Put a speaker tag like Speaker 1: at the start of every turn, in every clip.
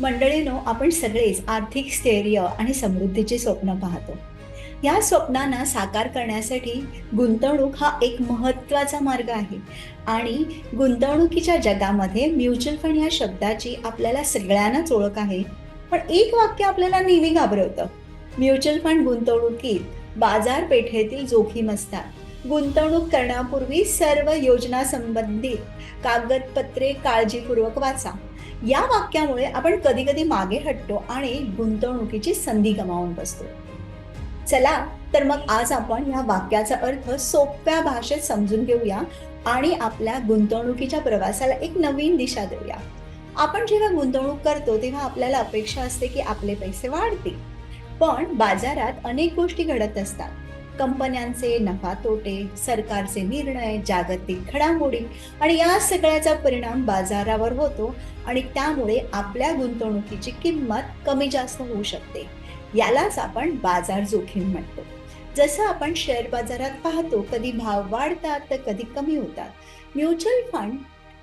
Speaker 1: मंडळीनो आपण सगळेच आर्थिक स्थैर्य आणि समृद्धीचे स्वप्न पाहतो. या स्वप्नांना साकार करण्यासाठी गुंतवणूक हा एक महत्त्वाचा मार्ग आहे. आणि गुंतवणुकीच्या जगामध्ये म्युच्युअल फंड या शब्दाची आपल्याला सगळ्यांनाच ओळख आहे. पण एक वाक्य आपल्याला नेहमी घाबरवतं. म्युच्युअल फंड गुंतवणुकीत बाजारपेठेतील जोखीम असतात. गुंतवणूक करण्यापूर्वी सर्व योजना संबंधित कागदपत्रे काळजीपूर्वक वाचा. या वाक्यामुळे आपण कधी कधी मागे हटतो आणि गुंतवणुकीची संधी गमावून बसतो. चला तर मग आज आपण या वाक्याचा अर्थ सोप्या भाषेत समजून घेऊया आणि आपल्या गुंतवणुकीच्या प्रवासाला एक नवीन दिशा देऊया. आपण जेव्हा गुंतवणूक करतो तेव्हा आपल्याला अपेक्षा असते की आपले पैसे वाढतील. पण बाजारात अनेक गोष्टी घडत असतात. कंपन्यांचे नफा तोटे सरकारचे निर्णय जागतिक घडामोडी आणि या सगळ्याचा परिणाम बाजारावर होतो आणि त्यामुळे आपल्या गुंतवणुकीची किंमत कमी जास्त होऊ शकते. यालाच आपण बाजार जोखीम म्हणतो. जसं आपण शेअर बाजारात पाहतो कधी भाव वाढतात तर कधी कमी होतात. म्युच्युअल फंड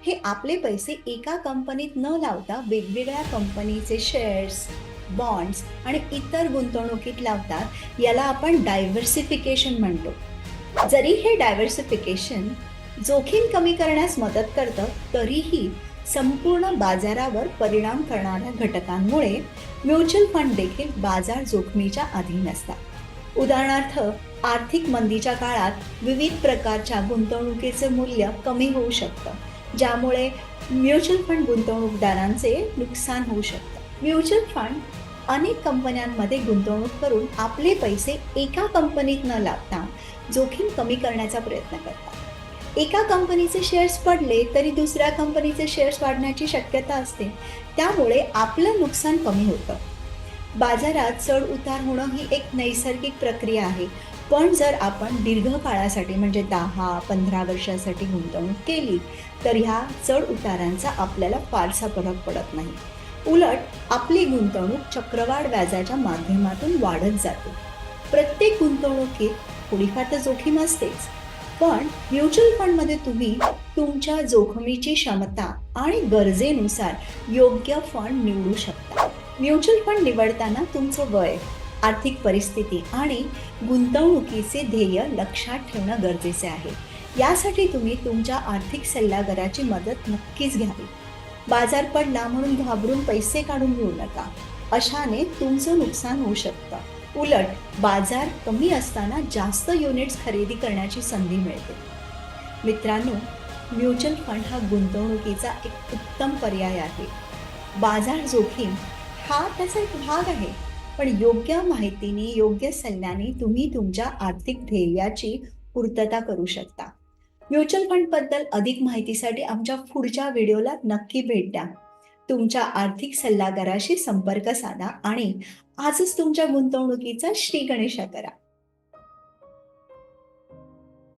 Speaker 1: हे आपले पैसे एका कंपनीत न लावता वेगवेगळ्या कंपनीचे शेअर्स बॉन्ड्स आणि इतर गुंतवणुकीत लावतात याला आपण डायव्हर्सिफिकेशन म्हणतो. जरी हे डायव्हर्सिफिकेशन जोखीम कमी करण्यास मदत करतं तरीही संपूर्ण बाजारावर परिणाम करणाऱ्या घटकांमुळे म्युच्युअल फंड देखील बाजार जोखमीच्या अधीन असतात. उदाहरणार्थ आर्थिक मंदीच्या काळात विविध प्रकारच्या गुंतवणुकीचे मूल्य कमी होऊ शकतं ज्यामुळे म्युच्युअल फंड गुंतवणूकदारांचे नुकसान होऊ शकतं. म्युच्युअल फंड अनेक कंपन्यांमध्ये गुंतवणूक करून आपले पैसे एका कंपनीत न लावता जोखीम कमी करण्याचा प्रयत्न करतात. एका कंपनीचे शेअर्स पडले तरी दुसऱ्या कंपनीचे शेअर्स वाढण्याची शक्यता असते. त्यामुळे आपलं नुकसान कमी होतं. बाजारात चढ उतार होणं ही एक नैसर्गिक प्रक्रिया आहे. पण जर आपण दीर्घ काळासाठी म्हणजे दहा पंधरा वर्षासाठी गुंतवणूक केली तर ह्या चढ उतारांचा आपल्याला फारसा फरक पडत नाही. उलट आपली गुंतवणूक चक्रवाढ व्याजाच्या माध्यमातून वाढत जाते. प्रत्येक गुंतवणुकीत थोडीफार तर जोखीम असतेच. पण म्युच्युअल फंडमध्ये तुम्ही तुमच्या जोखमीची क्षमता आणि गरजेनुसार योग्य फंड निवडू शकता. म्युच्युअल फंड निवडताना तुमचं वय आर्थिक परिस्थिती आणि गुंतवणुकीचे ध्येय लक्षात ठेवणं गरजेचे आहे. यासाठी तुम्ही तुमच्या आर्थिक सल्लागाराची मदत नक्कीच घ्यावी. बाजार पडला म्हणून घाबरून पैसे काढून घेऊ नका. अशाने तुमचं नुकसान होऊ शकतं. उलट बाजार कमी असताना जास्त युनिट्स खरेदी करण्याची संधी मिळते. मित्रांनो म्युच्युअल फंड हा गुंतवणुकीचा एक उत्तम पर्याय आहे. बाजार जोखीम हा त्याचा एक भाग आहे. पण योग्य माहितीने योग्य सल्ल्याने तुम्ही तुमच्या आर्थिक ध्येयाची पूर्तता करू शकता. म्युच्युअल फंडबद्दल अधिक माहितीसाठी आमच्या पुढच्या व्हिडिओला नक्की भेट द्या. तुमच्या आर्थिक सल्लागाराशी संपर्क साधा आणि आजच तुमच्या गुंतवणुकीचा श्री गणेशा करा